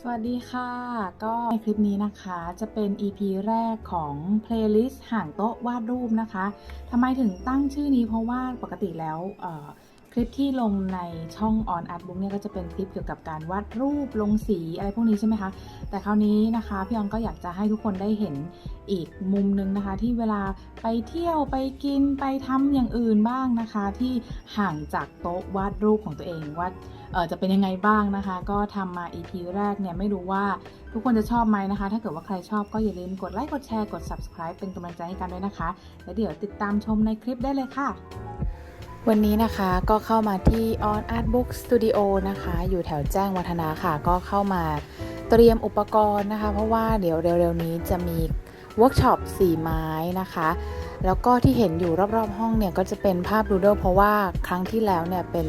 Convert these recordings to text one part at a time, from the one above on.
สวัสดีค่ะ ก็ในคลิปนี้นะคะจะเป็น EP แรกของ playlist ห่างโต๊ะวาดรูปนะคะทำไมถึงตั้งชื่อนี้เพราะว่าปกติแล้วเลิปที่ลงในช่อง on art book เนี่ยก็จะเป็นคลิปเกี่ยวกับการวาดรูปลงสีอะไรพวกนี้ใช่ไหมคะ แต่คราวนี้นะคะพี่ออนก็อยากจะให้ทุกคนได้เห็นอีกมุมหนึงนะคะ ที่เวลาไปเที่ยวไปกินไปทำอย่างอื่นบ้างนะคะ ที่ห่างจากโต๊ะวาดรูปของตัวเองว่าจะเป็นยังไงบ้างนะคะ ก็ทำมา EP แรกเนี่ยไม่รู้ว่าทุกคนจะชอบไหมนะคะ ถ้าเกิดว่าใครชอบก็อย่าลืมกดไลค์กดแชร์กด subscribe เป็นกำลังใจให้กันด้วยนะคะ แล้วเดี๋ยวติดตามชมในคลิปได้เลยค่ะ วันนี้นะคะก็เข้ามาที่ On Art Book Studio นะคะ อยู่แถวแจ้งวัฒนาค่ะ ก็เข้ามาเตรียมอุปกรณ์นะคะ เพราะว่าเดี๋ยวเร็วๆนี้จะมีเวิร์กช็อปสีไม้นะคะ แล้วก็ที่เห็นอยู่รอบๆห้องเนี่ย ก็จะเป็นภาพดู d ด e เพราะว่าครั้งที่แล้วเนี่ยเป็น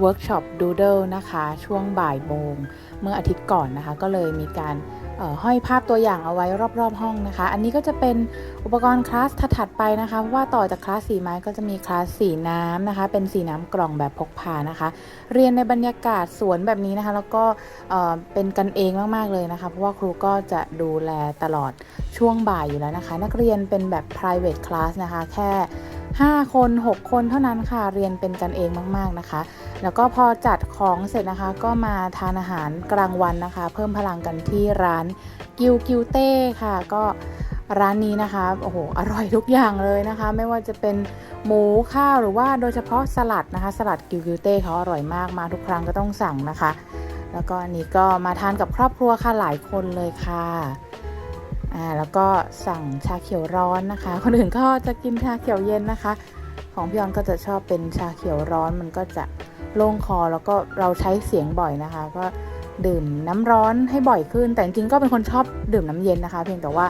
เวิร์กช็อปดู d ด e นะคะ ช่วงบ่ายโมงเมื่ออาทิตย์ก่อนนะคะ ก็เลยมีการ ห้อยภาพตัวอย่างเอาไว้รอบๆห้องนะคะ อันนี้ก็จะเป็นอุปกรณ์คลาสถัดๆไปนะคะเพราะว่าต่อจากคลาสสีไม้ก็จะมีคลาสสีน้ำนะคะ เป็นสีน้ำกล่องแบบพกพานะคะ เรียนในบรรยากาศสวนแบบนี้นะคะ แล้วก็เเป็นกันเองมากๆเลยนะคะ เพราะว่าครูก็จะดูแลตลอดช่วงบ่ายอยู่แล้วนะคะ นักเรียนเป็นแบบ private class นะคะ แค่ 5 คน 6 คนเท่านั้นค่ะ เรียนเป็นกันเองมากๆนะคะ แล้วก็พอจัดของเสร็จนะคะ ก็มาทานอาหารกลางวันนะคะ เพิ่มพลังกันที่ร้านกิวกิวเต้ค่ะ ก็ร้านนี้นะคะ โอ้โห อร่อยทุกอย่างเลยนะคะ ไม่ว่าจะเป็นหมูข้าวหรือว่าโดยเฉพาะสลัดนะคะ สลัดกิวกิวเต้เขาอร่อยมาก มาทุกครั้งก็ต้องสั่งนะคะ แล้วก็อันนี้ก็มาทานกับครอบครัวค่ะหลายคนเลยค่ะ อ่าแล้วก็สั่งชาเขียวร้อนนะคะ คนอื่นก็จะกินชาเขียวเย็นนะคะ ของพี่ออนก็จะชอบเป็นชาเขียวร้อนมันก็จะโล่งคอแล้วก็เราใช้เสียงบ่อยนะคะ ก็ดื่มน้ำร้อนให้บ่อยขึ้น แต่จริงๆก็เป็นคนชอบดื่มน้ำเย็นนะคะ เพียงแต่ว่า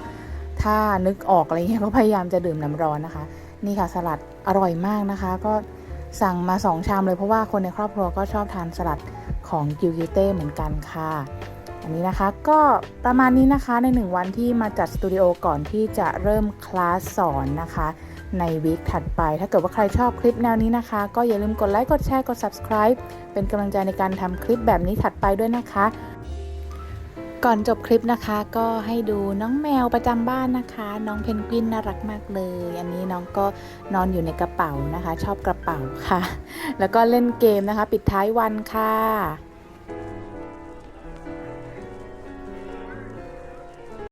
ถ้านึกออกอะไรเงี้ยก็พยายามจะดื่มน้ำร้อนนะคะ นี่ค่ะสลัดอร่อยมากนะคะ ก็สั่งมาสองชามเลยเพราะว่าคนในครอบครัวก็ชอบทานสลัดของกิวกิเต้เหมือนกันค่ะ อันนี้นะคะก็ประมาณนี้นะคะใน 1 วันที่มาจัดสตูดิโอก่อนที่จะเริ่มคลาสสอนนะคะในวีคถัดไป ถ้าเกิดว่าใครชอบคลิปแนวนี้นะคะ ก็อย่าลืมกดไลค์ กดแชร์ กด subscribe เป็นกำลังใจในการทำคลิปแบบนี้ถัดไปด้วยนะคะ ก่อนจบคลิปนะคะ ก็ให้ดูน้องแมวประจำบ้านนะคะ น้องเพนกวินน่ารักมากเลย อันนี้น้องก็นอนอยู่ในกระเป๋านะคะ ชอบกระเป๋าค่ะ แล้วก็เล่นเกมนะคะ ปิดท้ายวันค่ะ